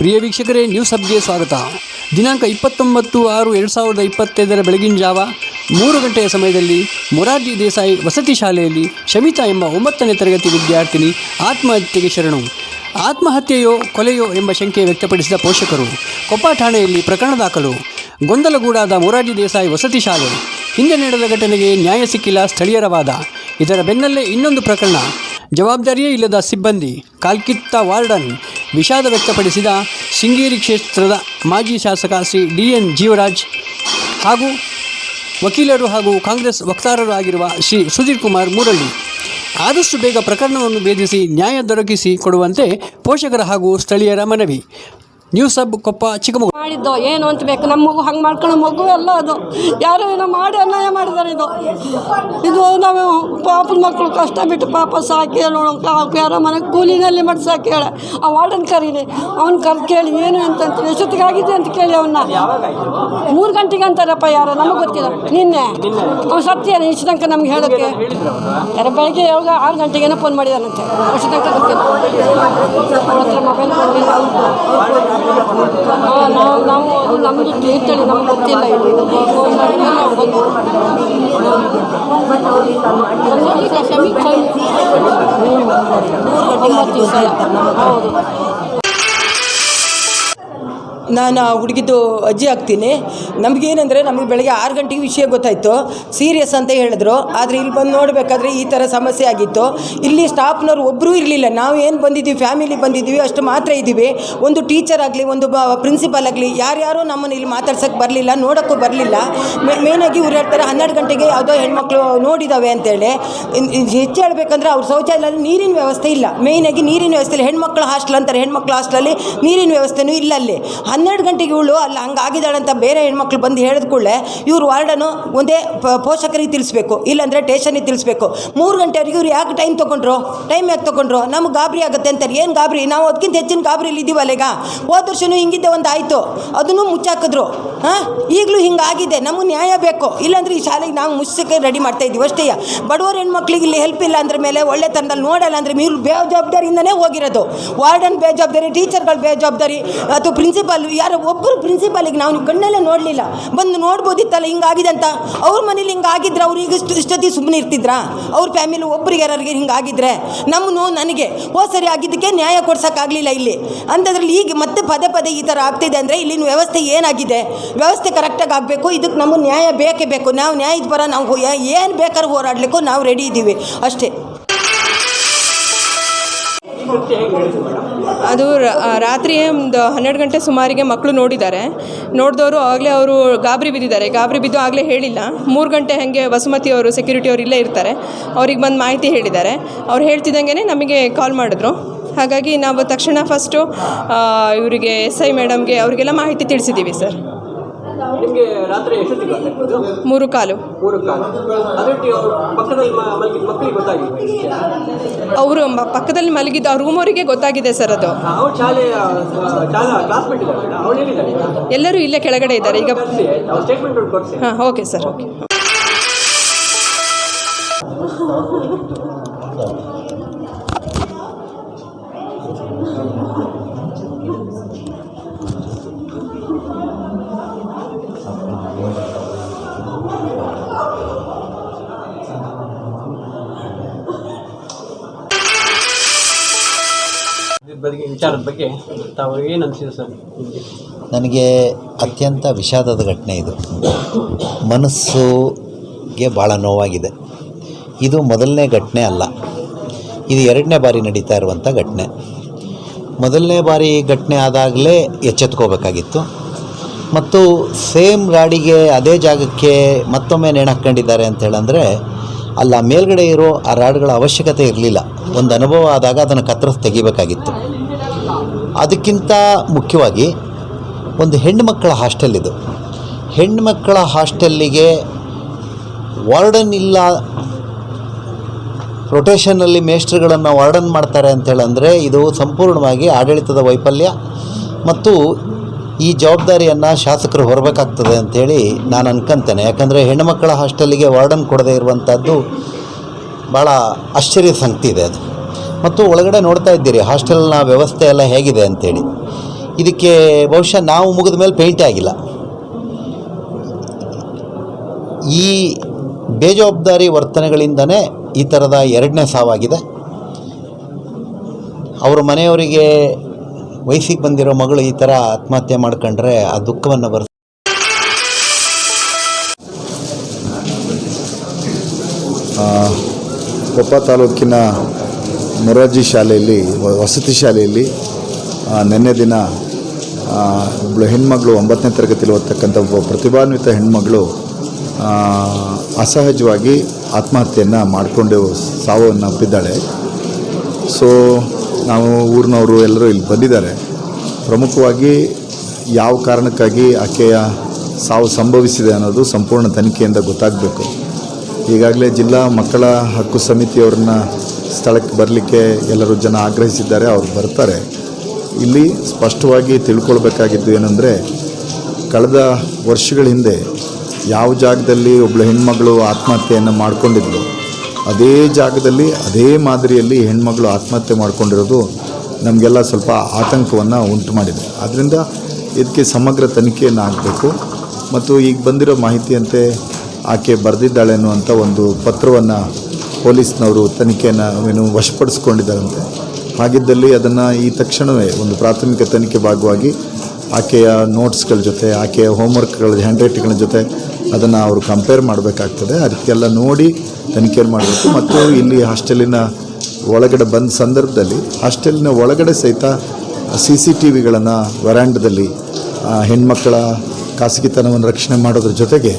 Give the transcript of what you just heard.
ಪ್ರಿಯ ವೀಕ್ಷಕರೇ ನ್ಯೂಸ್ ಹಬ್ಗೆ ಸ್ವಾಗತ. ದಿನಾಂಕ ಇಪ್ಪತ್ತೊಂಬತ್ತು ಆರು ಎರಡು ಸಾವಿರದ ಇಪ್ಪತ್ತೈದರ ಬೆಳಗಿನ ಜಾವ, ಮೂರು ಗಂಟೆಯ ಸಮಯದಲ್ಲಿ ಮೊರಾರ್ಜಿ ದೇಸಾಯಿ ವಸತಿ ಶಾಲೆಯಲ್ಲಿ ಶಮಿತಾ ಎಂಬ ಒಂಬತ್ತನೇ ತರಗತಿ ವಿದ್ಯಾರ್ಥಿನಿ ಆತ್ಮಹತ್ಯೆಗೆ ಶರಣು. ಆತ್ಮಹತ್ಯೆಯೋ ಕೊಲೆಯೋ ಎಂಬ ಶಂಕೆ ವ್ಯಕ್ತಪಡಿಸಿದ ಪೋಷಕರು, ಕೊಪ್ಪ ಠಾಣೆಯಲ್ಲಿ ಪ್ರಕರಣ ದಾಖಲು. ಗೊಂದಲಗೂಡಾದ ಮೊರಾರ್ಜಿ ದೇಸಾಯಿ ವಸತಿ ಶಾಲೆ, ಹಿಂದೆ ನಡೆದ ಘಟನೆಗೆ ನ್ಯಾಯ ಸಿಕ್ಕಿಲ್ಲ ಸ್ಥಳೀಯರ ವಾದ. ಇದರ ಬೆನ್ನಲ್ಲೇ ಇನ್ನೊಂದು ಪ್ರಕರಣ. ಜವಾಬ್ದಾರಿಯೇ ಇಲ್ಲದ ಸಿಬ್ಬಂದಿ, ಕಾಲ್ಕಿತ್ತ ವಾರ್ಡನ್ ವಿಷಾದ ವ್ಯಕ್ತಪಡಿಸಿದ ಶೃಂಗೇರಿ ಕ್ಷೇತ್ರದ ಮಾಜಿ ಶಾಸಕ ಶ್ರೀ ಡಿ ಎನ್ ಜೀವರಾಜ್ ಹಾಗೂ ವಕೀಲರು ಹಾಗೂ ಕಾಂಗ್ರೆಸ್ ವಕ್ತಾರರು ಆಗಿರುವ ಶ್ರೀ ಸುಧೀರ್ ಕುಮಾರ್ ಮೂರಳ್ಳಿ. ಆದಷ್ಟು ಬೇಗ ಪ್ರಕರಣವನ್ನು ಭೇದಿಸಿ ನ್ಯಾಯ ದೊರಕಿಸಿ ಕೊಡುವಂತೆ ಪೋಷಕರ ಹಾಗೂ ಸ್ಥಳೀಯರ ಮನವಿ. News hub Koppa Chikkamagaluru. ಮಾಡಿದ್ದು ಏನು ಅಂತ ಬೇಕು. ನಮ್ಮ ಮಗು ಹಂಗೆ ಮಾಡ್ಕೊಳ್ಳೋ ಮಗು ಎಲ್ಲ ಅದು. ಯಾರೋ ಏನೋ ಮಾಡಿ ಅನ್ಯಾಯ ಮಾಡಿದ್ದಾರೆ ಇದು. ಇದು ನಾವು ಪಾಪದ ಮಕ್ಕಳು ಕಷ್ಟ ಬಿಟ್ಟು ಪಾಪ ಸಾಕಿ ನೋಡೋಕೆ ಯಾರೋ ಮನೆ ಕೂಲಿನಲ್ಲಿ ಮಾಡಿ ಸಾಕಿ ಹೇಳ. ಆ ವಾರ್ಡನ್ ಕರೀಲಿ. ಅವ್ನು ಕರೆದು ಕೇಳಿ, ಏನು ಅಂತ ಎಷ್ಟೊತ್ತಿಗಾಗಿದೆ ಅಂತ ಕೇಳಿ ಅವನ್ನ ಮೂರು ಗಂಟೆಗೆ ಅಂತಾರಪ್ಪ ಯಾರೋ, ನಮಗೆ ಗೊತ್ತಿಲ್ಲ. ನಿನ್ನೆ. ಅವ್ನು ಸತ್ಯ ಇಷ್ಟು ತನಕ ನಮ್ಗೆ ಹೇಳೋಕ್ಕೆ ಯಾರ ಬೆಳಗ್ಗೆ ಯಾವಾಗ ಆರು ಗಂಟೆಗೇನೋ ಫೋನ್ ಮಾಡಿದಾನಂತೆ. ಅಷ್ಟು ತನಕ ಗೊತ್ತಿಲ್ಲ. ಮೊಬೈಲ್ ಫೋನ್ ಅದು ನಮ್ಮದು ತೀರ್ಥಳಿ ನಮ್ಗೆ ಗೊತ್ತಿಲ್ಲ ಇದು. ಫೋನ್ ಮಾಡಿದ್ರೆ ನಾವು ಬಂದು ಒಂಬತ್ತು ದಿವಸ ಹೌದು. ನಾನು ಆ ಹುಡುಗಿದು ಅಜ್ಜಿ ಆಗ್ತೀನಿ. ನಮಗೇನೆಂದರೆ ನಮಗೆ ಬೆಳಗ್ಗೆ ಆರು ಗಂಟೆಗೆ ವಿಷಯ ಗೊತ್ತಾಯಿತು. ಸೀರಿಯಸ್ ಅಂತ ಹೇಳಿದ್ರು. ಆದರೆ ಇಲ್ಲಿ ಬಂದು ನೋಡಬೇಕಾದ್ರೆ ಈ ಥರ ಸಮಸ್ಯೆ ಆಗಿತ್ತು. ಇಲ್ಲಿ ಸ್ಟಾಫ್ನವ್ರು ಒಬ್ಬರೂ ಇರಲಿಲ್ಲ. ನಾವು ಏನು ಬಂದಿದ್ದೀವಿ ಫ್ಯಾಮಿಲಿ ಬಂದಿದ್ದೀವಿ ಅಷ್ಟು ಮಾತ್ರ ಇದ್ದೀವಿ. ಒಂದು ಟೀಚರ್ ಆಗಲಿ, ಒಂದು ಬ, ಪ್ರಿನ್ಸಿಪಾಲ್ ಆಗಲಿ, ಯಾರ್ಯಾರೋ ನಮ್ಮನ್ನು ಇಲ್ಲಿ ಮಾತಾಡ್ಸೋಕ್ಕೆ ಬರಲಿಲ್ಲ, ನೋಡೋಕ್ಕೂ ಬರಲಿಲ್ಲ. ಮೇಯ್ನಾಗಿ ಇವ್ರು ಹೇಳ್ತಾರೆ, ಹನ್ನೆರಡು ಗಂಟೆಗೆ ಯಾವುದೋ ಹೆಣ್ಮಕ್ಳು ನೋಡಿದ್ದಾವೆ ಅಂತೇಳಿ ಹೆಚ್ಚು ಹೇಳ್ಬೇಕಂದ್ರೆ ಅವ್ರು ಶೌಚಾಲಯದಲ್ಲಿ ನೀರಿನ ವ್ಯವಸ್ಥೆ ಇಲ್ಲ. ಮೇಯ್ನಾಗಿ ನೀರಿನ ವ್ಯವಸ್ಥೆ ಇಲ್ಲ ಹೆಣ್ಮಕ್ಳು ಹಾಸ್ಟೆಲ್ ಅಂತಾರೆ. ಹೆಣ್ಮಕ್ಳು ಹಾಸ್ಟೆಲಲ್ಲಿ ನೀರಿನ ವ್ಯವಸ್ಥೆನೂ ಇಲ್ಲ ಅಲ್ಲಿ. ಹನ್ನೆರಡು ಗಂಟೆಗೆ ಇವಳು ಅಲ್ಲಿ ಅಂತ ಬೇರೆ ಹೆಣ್ಮಕ್ಳು ಬಂದು ಹೇಳಿದ ಕೂಡಲೇ ಇವ್ರು ವಾರ್ಡನು ಒಂದೇ ಪೋಷಕರಿಗೆ ತಿಳಿಸ್ಬೇಕು, ಇಲ್ಲಾಂದರೆ ಟೇಷನಿಗೆ ತಿಳಿಸ್ಬೇಕು. ಮೂರು ಗಂಟೆವರೆಗೆ ಇವ್ರು ಯಾಕೆ ಟೈಮ್ ತೊಗೊಂಡ್ರು? ಟೈಮ್ ಯಾಕೆ ತೊಗೊಂಡ್ರು? ನಮ್ಗೆ ಗಾಬರಿ ಆಗುತ್ತೆ ಅಂತಾರೆ ಏನು ಗಾಬರಿ? ನಾವು ಅದಕ್ಕಿಂತ ಹೆಚ್ಚಿನ ಗಾಬರಿಲಿ ಇದ್ದೀವಲ್ಲ ಈಗ? ಹೋದ ವರ್ಷನೂ ಹಿಂಗಿದ್ದೆ ಒಂದು ಆಯಿತು ಅದನ್ನು ಮುಚ್ಚಾಕಿದ್ರು. ಹಾಂ? ಈಗಲೂ ಹಿಂಗಾಗಿದೆ, ನಮಗೆ ನ್ಯಾಯ ಬೇಕು. ಇಲ್ಲಾಂದ್ರೆ ಈ ಶಾಲೆಗೆ ನಾವು ಮುಚ್ಚಕ್ಕೆ ರೆಡಿ ಮಾಡ್ತಾ ಇದ್ದೀವಿ ಅಷ್ಟೇ. ಬಡವರ ಹೆಣ್ಮಕ್ಳಿಗೆ ಇಲ್ಲಿ ಹೆಲ್ಪ್ ಇಲ್ಲ ಅಂದ್ರ ಮೇಲೆ ಒಳ್ಳೆ ತನದಲ್ಲಿ ನೋಡಲ್ಲ ಅಂದರೆ ಇವ್ರು ಬೇಜವಾಬ್ದಾರಿಯಿಂದನೇ ಹೋಗಿರೋದು. ವಾರ್ಡನ್ ಬೇಜವಾಬ್ದಾರಿ ಟೀಚರ್ಗಳು ಬೇಜವಾಬ್ದಾರಿ, ಅಥವಾ ಪ್ರಿನ್ಸಿಪಾಲ್ ಯಾರೋ ಒಬ್ಬರು ಪ್ರಿನ್ಸಿಪಾಲಿಗೆ ನಾವು ಕಣ್ಣೆಲ್ಲ ನೋಡಲಿಲ್ಲ. ಬಂದು ನೋಡ್ಬೋದಿತ್ತಲ್ಲ, ಹಿಂಗಾಗಿದೆ ಅಂತ. ಅವ್ರ ಮನೇಲಿ ಹಿಂಗಾಗಿದ್ರೆ ಅವ್ರು ಈಗ ಇಷ್ಟು ಇಷ್ಟೊತ್ತಿ ಸುಮ್ಮನೆ ಇರ್ತಿದ್ರಾ? ಅವ್ರ ಫ್ಯಾಮಿಲಿ ಒಬ್ರಿಗೆ ಯಾರಿಗೆ ಹಿಂಗಾಗಿದ್ರೆ ನಮ್ಮ ನನಗೆ ಓ ಸರಿ ಆಗಿದ್ದಕ್ಕೆ ನ್ಯಾಯ ಕೊಡ್ಸೋಕ್ಕಾಗಲಿಲ್ಲ ಇಲ್ಲಿ. ಅಂಥದ್ರಲ್ಲಿ ಈಗ ಮತ್ತೆ ಪದೇ ಪದೇ ಈ ಥರ ಆಗ್ತಿದೆ ಅಂದರೆ ಇಲ್ಲಿನ ವ್ಯವಸ್ಥೆ ಏನಾಗಿದೆ? ವ್ಯವಸ್ಥೆ ಕರೆಕ್ಟಾಗಿ ಆಗಬೇಕು, ಇದಕ್ಕೆ ನಮಗೆ ನ್ಯಾಯ ಬೇಕೇ ಬೇಕು. ನಾವು ನ್ಯಾಯದ ಪರ ನಾವು ಏನು ಬೇಕಾದ್ರೂ ಹೋರಾಡಲಿಕ್ಕೂ ನಾವು ರೆಡಿ ಇದ್ದೀವಿ ಅಷ್ಟೇ. ಅದು ರಾತ್ರಿ ಒಂದು ಹನ್ನೆರಡು ಗಂಟೆ ಸುಮಾರಿಗೆ ಮಕ್ಕಳು ನೋಡಿದ್ದಾರೆ. ನೋಡಿದವರು ಆಗಲೇ ಅವರು ಗಾಬರಿ ಬಿದ್ದಿದ್ದಾರೆ. ಗಾಬರಿ ಬಿದ್ದು ಆಗಲೇ ಹೇಳಿಲ್ಲ. ಮೂರು ಗಂಟೆ ಹಾಗೆ ವಸುಮತಿ ಅವರು ಸೆಕ್ಯೂರಿಟಿ ಅವರು ಇಲ್ಲೇ ಇರ್ತಾರೆ. ಅವ್ರಿಗೆ ಬಂದು ಮಾಹಿತಿ ಹೇಳಿದ್ದಾರೆ. ಅವ್ರು ಹೇಳ್ತಿದ್ದಂಗೆ ನಮಗೆ ಕಾಲ್ ಮಾಡಿದ್ರು. ಹಾಗಾಗಿ ನಾವು ತಕ್ಷಣ ಫಸ್ಟು ಇವರಿಗೆ ಎಸ್ ಐ ಮೇಡಮ್ಗೆ ಅವರಿಗೆಲ್ಲ ಮಾಹಿತಿ ತಿಳಿಸಿದ್ದೀವಿ ಸರ್ ನಿಮಗೆ ರಾತ್ರಿ ಎಷ್ಟೊತ್ತಿಗೆ ಗೊತ್ತಾಗ್ತದೆ ಮೂರು ಕಾಲು ಮೂರು ಕಾಲ ಅದಕ್ಕೆ ಅವ್ರು ಪಕ್ಕದಲ್ಲಿ ಮ- ಮಲಗಿದ ಮಕ್ಕಳಿಗೆ ಗೊತ್ತಾಗಿದೆ. ಅವರು ಪಕ್ಕದಲ್ಲಿ ಮಲಗಿದ್ದ ಆ ರೂಮ್ ಅವರಿಗೆ ಗೊತ್ತಾಗಿದೆ ಸರ್ ಅದು. ಅವ್ರು ಶಾಲೆಯ ಶಾಲಾ ಕ್ಲಾಸ್ಮೇಟ್ ಇದ್ದಾರೆ ಅವ್ರು ಹೇಳಿದ್ದಾರೆ ಎಲ್ಲರೂ ಇಲ್ಲೇ ಕೆಳಗಡೆ ಇದ್ದಾರೆ. ಈಗ ಅವ್ರ ಸ್ಟೇಟ್ಮೆಂಟ್ ಕೊಡಿಸಿ. ಹಾಂ ಓಕೆ ಸರ್ ಓಕೆ. ಬಗ್ಗೆ, ವಿಚಾರದ ಬಗ್ಗೆ ತಾವು ಏನು ಅನಿಸಿದೆ ಸರ್ ನನಗೆ ಅತ್ಯಂತ ವಿಷಾದದ ಘಟನೆ ಇದು. ಮನಸ್ಸುಗೆ ಭಾಳ ನೋವಾಗಿದೆ. ಇದು ಮೊದಲನೇ ಘಟನೆ ಅಲ್ಲ. ಇದು ಎರಡನೇ ಬಾರಿ ನಡೀತಾ ಇರುವಂಥ ಘಟನೆ. ಮೊದಲನೇ ಬಾರಿ ಘಟನೆ ಆದಾಗಲೇ ಎಚ್ಚೆತ್ಕೋಬೇಕಾಗಿತ್ತು. ಮತ್ತು ಸೇಮ್ ಗಾಡಿಗೆ ಅದೇ ಜಾಗಕ್ಕೆ ಮತ್ತೊಮ್ಮೆ ನೇಣು ಹಾಕ್ಕೊಂಡಿದ್ದಾರೆ ಅಂತ ಹೇಳಂದರೆ ಅಲ್ಲ ಮೇಲ್ಗಡೆ ಇರೋ ಆ ರಾಡ್ಗಳ ಅವಶ್ಯಕತೆ ಇರಲಿಲ್ಲ. ಒಂದು ಅನುಭವ ಆದಾಗ ಅದನ್ನು ಕತ್ತರಿಸಿ ತೆಗಿಬೇಕಾಗಿತ್ತು. ಅದಕ್ಕಿಂತ ಮುಖ್ಯವಾಗಿ ಒಂದು ಹೆಣ್ಣುಮಕ್ಕಳ ಹಾಸ್ಟೆಲ್ ಇದು. ಹೆಣ್ಣುಮಕ್ಕಳ ಹಾಸ್ಟೆಲ್ಲಿಗೆ ವಾರ್ಡನ್ ಇಲ್ಲ ರೊಟೇಷನಲ್ಲಿ ಮೇಸ್ಟ್ರುಗಳನ್ನು ವಾರ್ಡನ್ ಮಾಡ್ತಾರೆ ಅಂತೇಳಂದರೆ ಇದು ಸಂಪೂರ್ಣವಾಗಿ ಆಡಳಿತದ ವೈಫಲ್ಯ. ಮತ್ತು ಈ ಜವಾಬ್ದಾರಿಯನ್ನು ಶಾಸಕರು ಹೊರಬೇಕಾಗ್ತದೆ ಅಂಥೇಳಿ ನಾನು ಅನ್ಕಂತೇನೆ. ಯಾಕಂದರೆ ಹೆಣ್ಣುಮಕ್ಕಳ ಹಾಸ್ಟೆಲಿಗೆ ವಾರ್ಡನ್ ಕೊಡದೇ ಇರುವಂಥದ್ದು ಭಾಳ ಆಶ್ಚರ್ಯ ಸಂಗತಿ ಇದೆ ಅದು. ಮತ್ತು ಒಳಗಡೆ ನೋಡ್ತಾ ಇದ್ದೀರಿ, ಹಾಸ್ಟೆಲ್ನ ವ್ಯವಸ್ಥೆ ಎಲ್ಲ ಹೇಗಿದೆ ಅಂತೇಳಿ. ಇದಕ್ಕೆ ಬಹುಶಃ ನಾವು ಮುಗಿದ ಮೇಲೆ ಪೇಂಟೇ ಆಗಿಲ್ಲ. ಈ ಬೇಜವಾಬ್ದಾರಿ ವರ್ತನೆಗಳಿಂದನೇ ಈ ಥರದ ಎರಡನೇ ಸಾವಾಗಿದೆ. ಅವರ ಮನೆಯವರಿಗೆ ವಯಸ್ಸಿಗೆ ಬಂದಿರೋ ಮಗಳು ಈ ಥರ ಆತ್ಮಹತ್ಯೆ ಮಾಡ್ಕೊಂಡ್ರೆ ಆ ದುಃಖವನ್ನು ಬರ್ ಕೊಪ್ಪ ತಾಲೂಕಿನ ಮೊರಾರ್ಜಿ ಶಾಲೆಯಲ್ಲಿ ವಸತಿ ಶಾಲೆಯಲ್ಲಿ ನಿನ್ನೆ ದಿನ ಒಬ್ಬಳು ಹೆಣ್ಮಗಳು ಒಂಬತ್ತನೇ ತರಗತಿಯಲ್ಲಿ ಓದ್ತಕ್ಕಂಥ ಒಬ್ಬ ಪ್ರತಿಭಾನ್ವಿತ ಹೆಣ್ಮಗಳು ಅಸಹಜವಾಗಿ ಆತ್ಮಹತ್ಯೆಯನ್ನು ಮಾಡಿಕೊಂಡು ಸಾವನ್ನು ಅಪ್ಪಿದ್ದಾಳೆ ಸೊ ನಾವು ಊರಿನವರು ಎಲ್ಲರೂ ಇಲ್ಲಿ ಬಂದಿದ್ದಾರೆ. ಪ್ರಮುಖವಾಗಿ ಯಾವ ಕಾರಣಕ್ಕಾಗಿ ಆಕೆಯ ಸಾವು ಸಂಭವಿಸಿದೆ ಅನ್ನೋದು ಸಂಪೂರ್ಣ ತನಿಖೆಯಿಂದ ಗೊತ್ತಾಗಬೇಕು. ಈಗಾಗಲೇ ಜಿಲ್ಲಾ ಮಕ್ಕಳ ಹಕ್ಕು ಸಮಿತಿಯವ್ರನ್ನ ಸ್ಥಳಕ್ಕೆ ಬರಲಿಕ್ಕೆ ಎಲ್ಲರೂ ಜನ ಆಗ್ರಹಿಸಿದ್ದಾರೆ, ಅವ್ರು ಬರ್ತಾರೆ. ಇಲ್ಲಿ ಸ್ಪಷ್ಟವಾಗಿ ತಿಳ್ಕೊಳ್ಬೇಕಾಗಿದ್ದು ಏನಂದರೆ, ಕಳೆದ ವರ್ಷಗಳ ಹಿಂದೆ ಯಾವ ಜಾಗದಲ್ಲಿ ಒಬ್ಬಳು ಹೆಣ್ಮಗಳು ಆತ್ಮಹತ್ಯೆಯನ್ನು ಮಾಡ್ಕೊಂಡಿದ್ಲು ಅದೇ ಜಾಗದಲ್ಲಿ, ಅದೇ ಮಾದರಿಯಲ್ಲಿ ಹೆಣ್ಮಗಳು ಆತ್ಮಹತ್ಯೆ ಮಾಡ್ಕೊಂಡಿರೋದು ನಮಗೆಲ್ಲ ಸ್ವಲ್ಪ ಆತಂಕವನ್ನು ಉಂಟು ಮಾಡಿದೆ ಆದ್ದರಿಂದ ಇದಕ್ಕೆ ಸಮಗ್ರ ತನಿಖೆಯನ್ನು ಆಗಬೇಕು. ಮತ್ತು ಈಗ ಬಂದಿರೋ ಮಾಹಿತಿಯಂತೆ ಆಕೆ ಬರೆದಿದ್ದಾಳೆ ಅನ್ನುವಂಥ ಒಂದು ಪತ್ರವನ್ನು ಪೊಲೀಸ್ನವರು ತನಿಖೆಯನ್ನು ಏನು ವಶಪಡಿಸ್ಕೊಂಡಿದ್ದಾರಂತೆ. ಹಾಗಿದ್ದಲ್ಲಿ ಅದನ್ನು ಈ ತಕ್ಷಣವೇ ಒಂದು ಪ್ರಾಥಮಿಕ ತನಿಖೆ ಭಾಗವಾಗಿ ಆಕೆಯ ನೋಟ್ಸ್ಗಳ ಜೊತೆ, ಆಕೆಯ ಹೋಮ್ವರ್ಕ್ಗಳ ಹ್ಯಾಂಡ್ ರೈಟಿಂಗ್ಗಳ ಜೊತೆ ಅದನ್ನು ಅವರು ಕಂಪೇರ್ ಮಾಡಬೇಕಾಗ್ತದೆ. ಅದಕ್ಕೆಲ್ಲ ನೋಡಿ ತನಿಖೆ ಮಾಡಬೇಕು. ಮತ್ತು ಇಲ್ಲಿ ಹಾಸ್ಟೆಲಿನ ಒಳಗಡೆ ಬಂದ ಸಂದರ್ಭದಲ್ಲಿ ಹಾಸ್ಟೆಲಿನ ಒಳಗಡೆ ಸಹಿತ ಸಿ ಸಿ ಟಿ ವಿಗಳನ್ನು ವರಾಂಡದಲ್ಲಿ ಹೆಣ್ಮಕ್ಕಳ ಖಾಸಗಿತನವನ್ನು ರಕ್ಷಣೆ ಮಾಡೋದ್ರ ಜೊತೆಗೆ